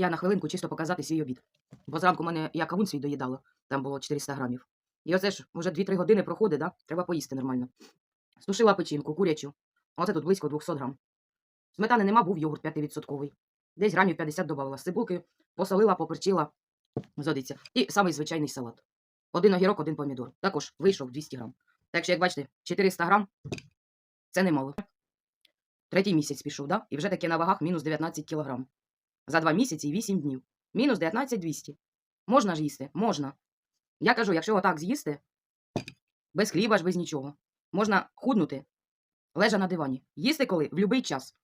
Я на хвилинку чисто показати свій обід. Бо зранку мене я кавун свій доїдала, там було 400 грамів. І оце ж вже 2-3 години проходить, да? треба поїсти нормально. Стушила печінку, курячу. Оце тут близько 200 грам. Сметани нема, був йогурт 5%. Десь грамів 50 додавала. З цибулки посолила, поперчила, зодиться. І самий звичайний салат. Один огірок, один помідор. Також вийшов 200 грам. Так що, як бачите, 400 грам це немало. Третій місяць пішов, да? І вже таки на вагах мінус 19 кілограм. За два місяці і 8 днів. Мінус 19 200. Можна ж їсти? Можна. Я кажу, якщо отак з'їсти, без хліба ж, без нічого, можна худнути, лежа на дивані. Їсти коли? В будь-який час.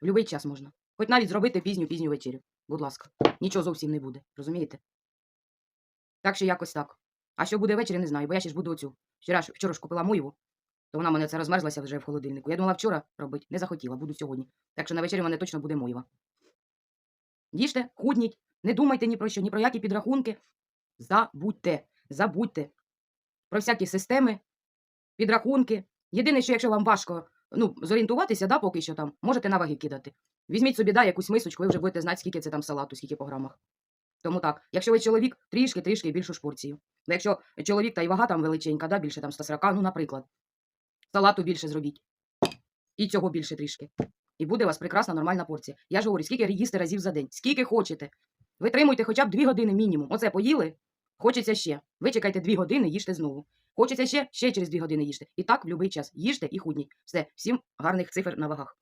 В будь-який час можна. Хоч навіть зробити пізню пізню вечерю. Будь ласка. Нічого зовсім не буде. Розумієте? Так що якось так. А що буде ввечері, не знаю, бо я ще ж буду оцю. Вчора, вчора ж купила моєву, то вона мене це розмерзлася вже в холодильнику. Я думала вчора робити, не захотіла, буду сьогодні. Так що на вечері мене точно буде моєва. Їжте, худніть, не думайте ні про що, ні про які підрахунки. Забудьте, забудьте про всякі системи, підрахунки. Єдине, що якщо вам важко ну, зорієнтуватися, да, поки що там, можете на ваги кидати. Візьміть собі да, якусь мисочку, ви вже будете знати, скільки це там салату, скільки по грамах. Тому так, якщо ви чоловік, трішки, трішки більшу. Ну, якщо чоловік та й вага там величенька, да, більше там 140, ну, наприклад, салату більше зробіть. І цього більше трішки. І буде у вас прекрасна нормальна порція. Я ж говорю, скільки їсти разів за день, скільки хочете. Витримуйте хоча б 2 години мінімум. Оце поїли, хочеться ще. Ви чекайте 2 години, їжте знову. Хочеться ще, ще через 2 години їжте. І так в будь-який час. Їжте і худніть. Все, всім гарних цифр на вагах.